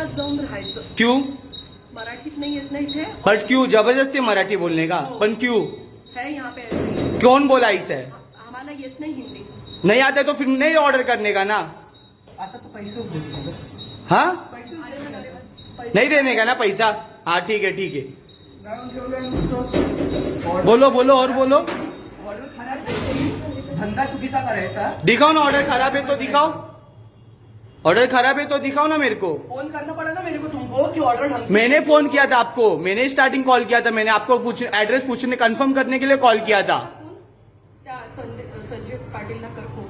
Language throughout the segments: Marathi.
शहरात जाऊन राहायचं. क्यों? मराठीत नाही येत नाही इथे. बट क्यों? ज़बरदस्ती मराठी बोलने का? पण क्यों? है यहाँ पे ऐसे ही. कौन बोला इसे? आम्हाला येत नाही हिंदी. नहीं आता तो फिर नहीं ऑर्डर करने का ना? आता तो पैसेच देतो हाँ? पैसे- नहीं देने का ना पैसा? हाँ ठीक है ठीक है. ठेवलंय बोलो बोलो और बोलो. ऑर्डर खराब धंदा चुकीचा करायचा. दिखाओ ना ऑर्डर खराब है तो दिखाओ. ऑर्डर खराब है तो दिखाओ ना मेरे को। फ़ोन करना पड़ा ना मेरे को तुमको कि ऑर्डर ढंग से मैंने फ़ोन किया। था आपको। मैंने स्टार्टिंग कॉल किया था। मैंने आपको पूछ एड्रेस पूछने कंफर्म करने के लिए कॉल किया था। संजय पाटिल पाटीलला कर फ़ोन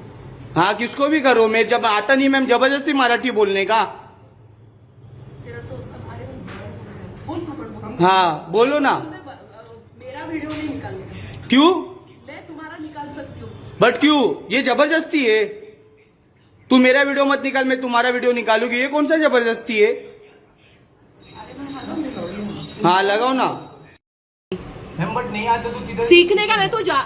हाँ किसको भी करो। मैं जब आता नहीं मैम ज़बरदस्ती मराठी बोलने का। तेरा तो हाँ बोलो ना मेरा वीडियो नहीं निकालने। क्यों? मैं तुम्हारा निकाल सकती हूँ। बट क्यों? ये ज़बरदस्ती है। तू मेरा वीडियो मत निकाल मैं तुम्हारा वीडियो निकालूँगी। ये कौन सा ज़बरदस्ती है। हाँ लगाओ ना। बट नहीं आता तो किधर सीखने का नहीं तो जा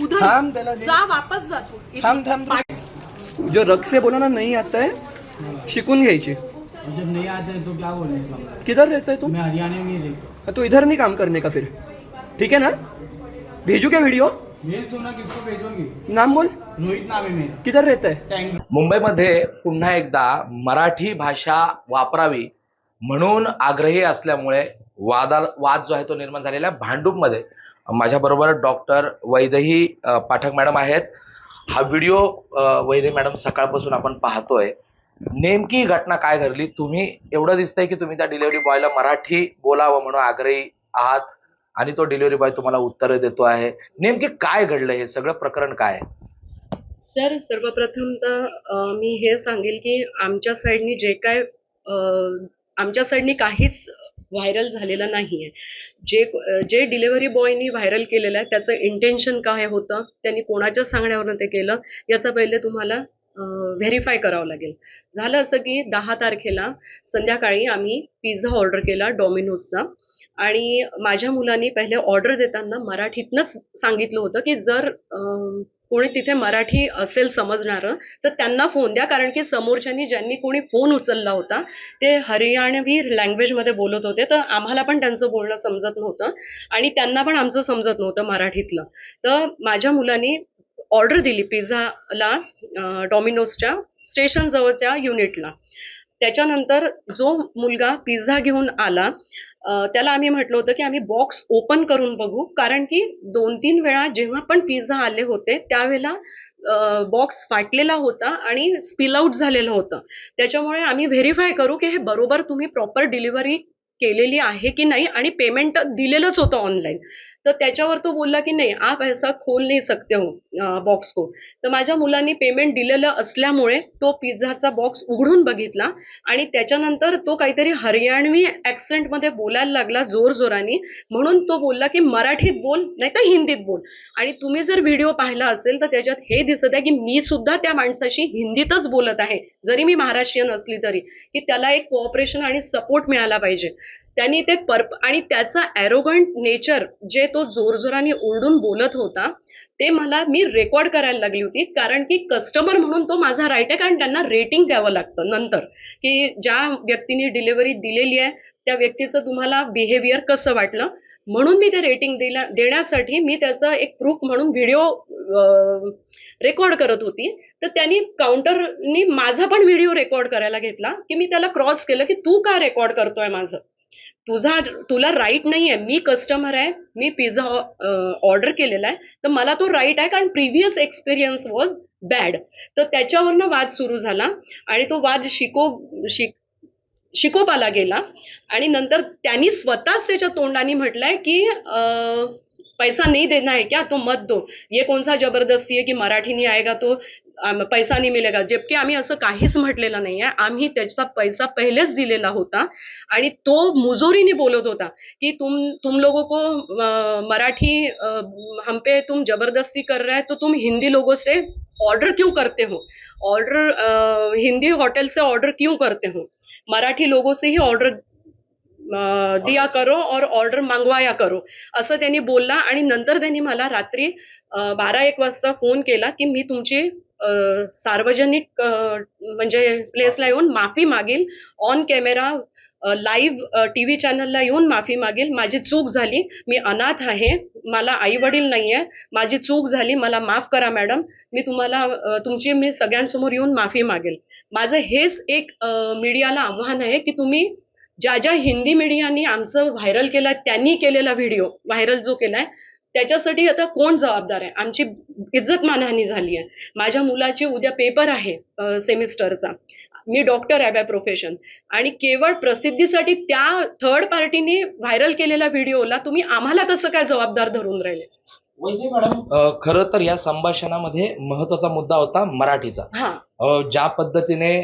उधर जा वापस जा तू। थांब थांब थांब. जो रग से बोलो ना नहीं आता है शिकून घ्यायची। जब नहीं आते तो क्या बोलेगा किधर रहता है तू? मैं हरियाणा में रहता तो इधर नहीं काम करने का फिर। ठीक है ना? भेजू क्या वीडियो? भेज दो ना किसको भेजोगी? नाम बोल। रोहित मेरा किधर रहता है? मुंबईमध्ये पुन्हा एकदा मराठी भाषा वापरावी म्हणून आग्रही असल्यामुळे वादा वाद जो आहे तो निर्माण झालेला आहे. भांडूपमध्ये माझ्याबरोबर डॉक्टर वैदेही अ, पाठक मॅडम आहेत. हा व्हिडिओ अ, वैदे मॅडम सकाळपासून आपण पाहतोय. नेमकी ही घटना काय घडली? तुम्ही एवढं दिसतंय की तुम्ही त्या डिलिव्हरी बॉयला मराठी बोलावं म्हणून आग्रही आहात आणि तो डिलिव्हरी बॉय तुम्हाला उत्तरं देतो आहे. नेमकी काय घडलं? हे सगळं प्रकरण काय आहे? सर सर्वप्रथम तर मी हे सांगेल की आमच्या साईडनी जे काय आमच्या साईडनी काहीच व्हायरल झालेलं आहे जे जे डिलिव्हरी बॉयनी व्हायरल केलेलं आहे त्याचं इंटेन्शन काय होतं त्यांनी कोणाच्या सांगण्यावरनं ते केलं याचं पहिले तुम्हाला व्हेरीफाय करावं लागेल. झालं असं की दहा तारखेला संध्याकाळी आम्ही पिझ्झा ऑर्डर केला डॉमिनोजचा आणि माझ्या मुलांनी पहिले ऑर्डर देताना मराठीतनंच सांगितलं होतं की जर कोणी तिथे मराठी असेल समजणारं तर त्यांना फोन द्या. कारण की समोरच्यांनी ज्यांनी कोणी फोन उचलला होता ते हरियाणवी लँग्वेजमध्ये बोलत होते. तर आम्हाला पण त्यांचं बोलणं समजत नव्हतं आणि त्यांना पण आमचं समजत नव्हतं मराठीतलं. तर माझ्या मुलांनी ऑर्डर दिली पिझ्झाला डॉमिनोजच्या स्टेशन जवळच्या युनिटला त्याच्यानंतर जो मुलगा पिझ्झा घेऊन आला त्याला आम्ही म्हटलं होतं की आम्ही बॉक्स ओपन करून बघू. कारण की दोन तीन वेळा जेव्हा पण पिझ्झा आले होते त्यावेळेला बॉक्स फाटलेला होता आणि स्पिल आउट झालेलं होतं. त्याच्यामुळे आम्ही व्हेरीफाय करू की हे बरोबर तुम्ही प्रॉपर डिलिव्हरी केलेली आहे की नाही आणि पेमेंट दिलेलंच होतं ऑनलाईन तर त्याच्यावर तो बोलला की नाही आप ऐसा खोल नाही सकते हो बॉक्स को. तर माझ्या मुलांनी पेमेंट दिलेलं असल्यामुळे तो पिझ्झाचा बॉक्स उघडून बघितला आणि त्याच्यानंतर तो काहीतरी हरियाणवी ॲक्सेंटमध्ये मध्ये बोलायला लागला जोर जोराने. म्हणून तो बोलला की मराठीत बोल नाही तर हिंदीत बोल. आणि तुम्ही जर व्हिडिओ पाहिला असेल तर त्याच्यात हे दिसत आहे की मी सुद्धा त्या माणसाशी हिंदीतच बोलत आहे. जरी मी महाराष्ट्रीयन असली तरी की त्याला एक कोऑपरेशन आणि सपोर्ट मिळाला पाहिजे. त्यांनी ते परप आणि त्याचा ॲरोगंट नेचर जे तो जोरजोराने ओरडून बोलत होता ते मला मी रेकॉर्ड करायला लागली होती. कारण की कस्टमर म्हणून तो माझा राईट आहे. कारण त्यांना रेटिंग द्यावं लागतं नंतर. की ज्या व्यक्तीने डिलिव्हरी दिलेली आहे त्या व्यक्तीचं तुम्हाला बिहेवियर कसं वाटलं? म्हणून मी ते रेटिंग दिला देण्यासाठी मी त्याचा एक प्रूफ म्हणून व्हिडिओ रेकॉर्ड करत होती. तर त्यांनी काउंटरनी माझा पण व्हिडिओ रेकॉर्ड करायला घेतला की मी त्याला क्रॉस केलं की तू का रेकॉर्ड करतोय माझं? तुझा तुला राईट नाही आहे मी कस्टमर आहे. मी पिझ्झा ऑर्डर केलेला आहे. तर मला तो राईट आहे कारण प्रिव्हियस एक्सपिरियन्स वॉज बॅड तर त्याच्यावरनं वाद सुरू झाला आणि तो वाद शिको शिक शिकोपाला गेला. आणि नंतर त्यांनी स्वतःच त्याच्या तोंडाने म्हटलंय की पैसा नहीं देना है क्या? तो मत दो। ये कौन सा जबरदस्ती है की मराठी नहीं आएगा तो पैसा नहीं मिलेगा। जबकि आम्ही असं काहीच म्हटलेलं नाहीये आम्ही त्याचा पैसा पहिलेच दिलेला होता आणि तो मुजोरीने बोलत होता की तुम तुम लोगों को मराठी हम पे तुम जबरदस्ती कर रहे हैं तो तुम हिंदी लोगों से ऑर्डर क्यों करते हो? ऑर्डर हिंदी होटल से ऑर्डर क्यों करते हो? मराठी लोगों से ही ऑर्डर दिया करो और ऑर्डर मागवाया करो. असं त्यांनी बोलला आणि नंतर त्यांनी मला रात्री बारा एक वाजता फोन केला की मी तुमची सार्वजनिक म्हणजे प्लेसला येऊन माफी मागेल. On camera live T V चॅनलला येऊन माफी मागेल. माझी चूक झाली. मी अनाथ आहे. मला आई वडील नाही आहे माझी चूक झाली. मला माफ करा मॅडम मी तुम्हाला तुमची मी सगळ्यांसमोर येऊन माफी मागेल. माझं हेच एक मीडियाला आव्हान आहे की तुम्ही ज्या ज्या हिंदी मीडियानी आमचं व्हायरल केलाय त्यांनी केलेला व्हिडिओ व्हायरल जो केलाय त्याच्यासाठी आता कोण जबाबदार आहे? आमची इज्जत मानहानी झाली आहे. माझ्या मुलाची उद्या पेपर आहे सेमिस्टरचा मी डॉक्टर आहे बाय प्रोफेशन आणि केवळ प्रसिद्धीसाठी त्या थर्ड पार्टीने व्हायरल केलेल्या व्हिडिओला तुम्ही आम्हाला कसं काय जबाबदार धरून राहिले? खरं तर या संभाषणामध्ये महत्त्वाचा मुद्दा होता मराठीचा. हा. ज्या पद्धतीने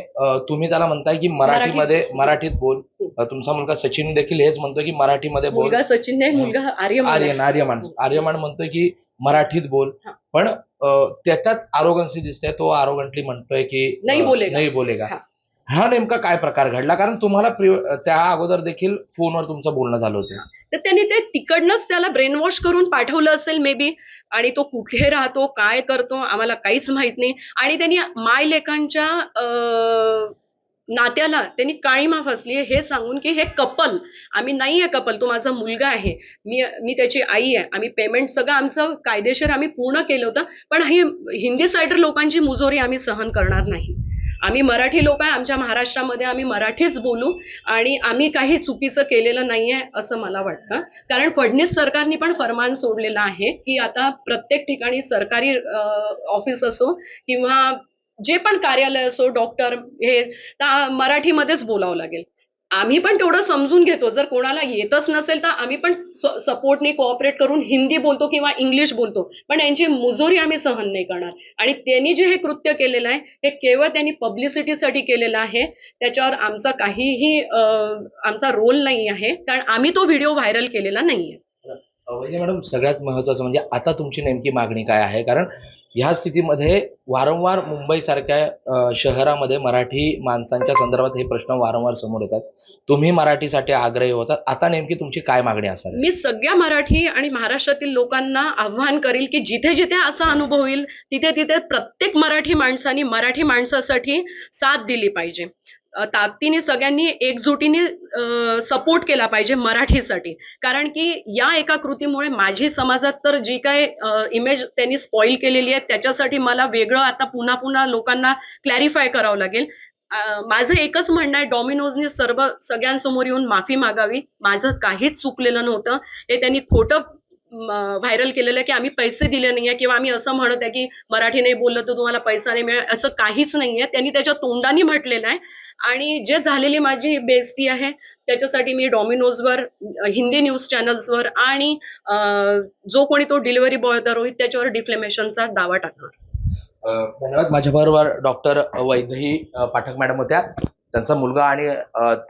तुम्ही त्याला म्हणताय की मराठीमध्ये मराठीत बोल. तुमचा मुलगा सचिन देखील हेच म्हणतोय की मराठीमध्ये बोल. सचिन नाही मुलगा आर्यमान. आर्यमान. आर्यमान म्हणतोय की मराठीत बोल. पण त्याच्यात आरोगन्सी दिसते तो आरोगंटली म्हणतोय की नाही बोलेगा. हा. नेमका काय प्रकार घडला? कारण तुम्हाला प्रि- त्या अगोदर देखील फोनवर तुमचं बोलणं झालं होतं. तर त्यांनी ते तिकडनंच त्याला ब्रेन वॉश करून पाठवलं असेल मे बी आणि तो कुठे राहतो काय करतो आम्हाला काहीच माहीत नाही. आणि त्यांनी माय लेखांच्या नात्याला त्यांनी काळीमा फसली हे सांगून की हे कपल आम्ही नाही आहे कपल तो माझा मुलगा आहे. मी मी त्याची आई आहे. आम्ही पेमेंट सगळं आमचं कायदेशीर आम्ही पूर्ण केलं होतं. पण ही हिंदी सायडर लोकांची मुजोरी आम्ही सहन करणार नाही. आम्ही मराठी लोक आहे आमच्या महाराष्ट्रामध्ये आम्ही मराठीच बोलू आणि आम्ही काही चुकीचं केलेलं नाहीये असं मला वाटतं. कारण फडणीस सरकारने पण फरमान सोडलेलं आहे की आता प्रत्येक ठिकाणी सरकारी ऑफिस असो किंवा जे पण कार्यालय असो डॉक्टर हे मराठीमध्येच बोलावं लागेल. आम्ही पण तेवढं समजून घेतो. जर कोणाला येतच नसेल तर आम्ही पण सपोर्टने कोऑपरेट करून हिंदी बोलतो किंवा इंग्लिश बोलतो. पण यांची मुजोरी आम्ही सहन नाही करणार. आणि त्यांनी जे हे कृत्य केलेलं आहे हे केवळ त्यांनी पब्लिसिटीसाठी केलेलं आहे. त्याच्यावर आमचा काहीही आमचा रोल नाही आहे. कारण आम्ही तो व्हिडिओ व्हायरल केलेला नाहीये. आहे मॅडम सगळ्यात महत्वाचं म्हणजे आता तुमची नेमकी मागणी काय आहे? कारण ह्या स्थितीमध्ये वारंवार मुंबईसारख्या शहरामध्ये मराठी माणसांच्या संदर्भात हे प्रश्न वारंवार समोर येतात. तुम्ही मराठीसाठी आग्रही होतात. आता नेमकी तुमची काय मागणी असाल मी सगळ्या मराठी आणि महाराष्ट्रातील लोकांना आव्हान करील की जिथे जिथे असा अनुभव होईल तिथे तिथे प्रत्येक मराठी माणसाने मराठी माणसासाठी साथ दिली पाहिजे. ताकदीने सगळ्यांनी एकजुटीने सपोर्ट केला पाहिजे मराठीसाठी. कारण की या एका कृतीमुळे माझी समाजात तर जी काय इमेज त्यांनी स्पॉईल केलेली आहे त्याच्यासाठी मला वेगळं आता पुन्हा पुन्हा लोकांना क्लॅरिफाय करावं लागेल. माझं एकच म्हणणं आहे डॉमिनोजने सर्व सगळ्यांसमोर येऊन माफी मागावी. माझं काहीच चुकलेलं नव्हतं. हे त्यांनी खोटं व्हायरल केलेलं की आम्ही पैसे दिले नाहीये किंवा आम्ही असं म्हणत आहे की मराठी नाही बोललं तर तुम्हाला पैसा नाही मिळेल असं काहीच नाहीये. त्यांनी त्याच्या तोंडाने म्हटलेलं आहे. आणि जे झालेली माझी बेस्ती आहे त्याच्यासाठी मी डॉमिनोजवर हिंदी न्यूज चॅनल्सवर आणि जो कोणी तो डिलिव्हरी बॉय होता रोहित त्याच्यावर डिफ्लेमेशनचा दावा टाकणार. धन्यवाद. माझ्याबरोबर डॉक्टर वैद्यही पाठक मॅडम होत्या. त्यांचा मुलगा आणि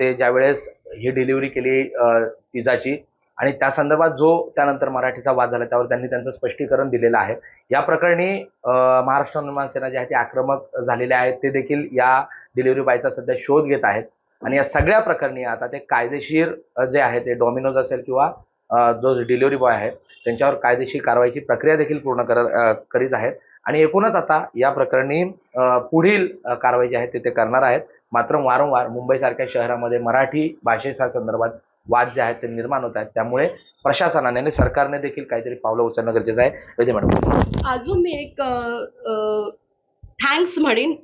ते ज्यावेळेस ही डिलिव्हरी केली अ, तिजाची आणि त्या संदर्भात जो त्यानंतर मराठीचा वाद झाला त्यावर त्यांनी त्यांचं स्पष्टीकरण दिलेलं आहे. या प्रकरणी महाराष्ट्र निर्माण सेना जे आहे ते आक्रमक झालेले आहेत. ते देखील या डिलिव्हरी बॉयचा सध्या शोध घेत आहेत. आणि या सगळ्या प्रकरणी आता ते कायदेशीर जे आहे ते डॉमिनोज असेल किंवा जो डिलिव्हरी बॉय आहे त्यांच्यावर कायदेशीर कारवाईची प्रक्रिया देखील पूर्ण करत करीत आहेत. आणि एकूणच आता या प्रकरणी पुढील कारवाई जी आहे ते ते करणार आहेत. मात्र वारंवार मुंबईसारख्या शहरामध्ये मराठी भाषेच्या संदर्भात वाद जे आहेत ते निर्माण होत आहेत. त्यामुळे प्रशासनाने आणि सरकारने देखील काहीतरी पावलं उचलणं गरजेचं आहे. वैद्य मॅडम. अजून मी एक थँक्स म्हणेन.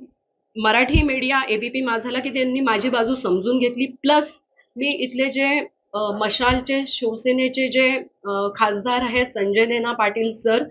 मराठी मीडिया एबीपी माझाला की त्यांनी माझी बाजू समजून घेतली. प्लस मी इथले जे मशालचे शिवसेनेचे जे खासदार आहेत संजय नेना पाटील सर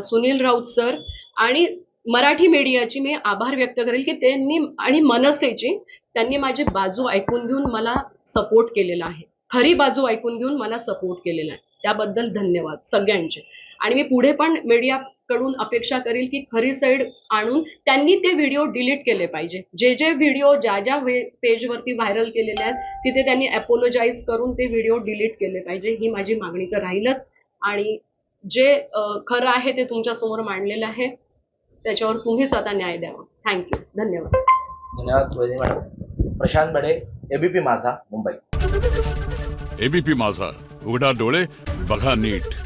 सुनील राऊत सर आणि मराठी मीडियाची मी आभार व्यक्त करेल की त्यांनी आणि मनसेची त्यांनी माझी बाजू ऐकून घेऊन मला सपोर्ट केलेला आहे. खरी बाजू ऐकून घेऊन मला सपोर्ट केलेला आहे. त्याबद्दल धन्यवाद सगळ्यांचे. आणि मी पुढे पण मीडियाकडून अपेक्षा करेल की खरी साईड आणून त्यांनी ते व्हिडिओ डिलीट केले पाहिजे. जे जे व्हिडिओ ज्या ज्या पेजवरती व्हायरल केलेले आहेत तिथे त्यांनी अपोलोजाईज करून ते व्हिडिओ डिलीट केले पाहिजे. ही माझी मागणी तर राहीलच. आणि जे खरं आहे ते तुमच्यासमोर मांडलेलं आहे त्याच्यावर तुम्हीच आता न्याय द्यावा. थँक्यू धन्यवाद. धन्यवाद प्रशांत बडे. एबीपी माझा मुंबई. एबीपी माझा. उघडा डोळे बघा नीट.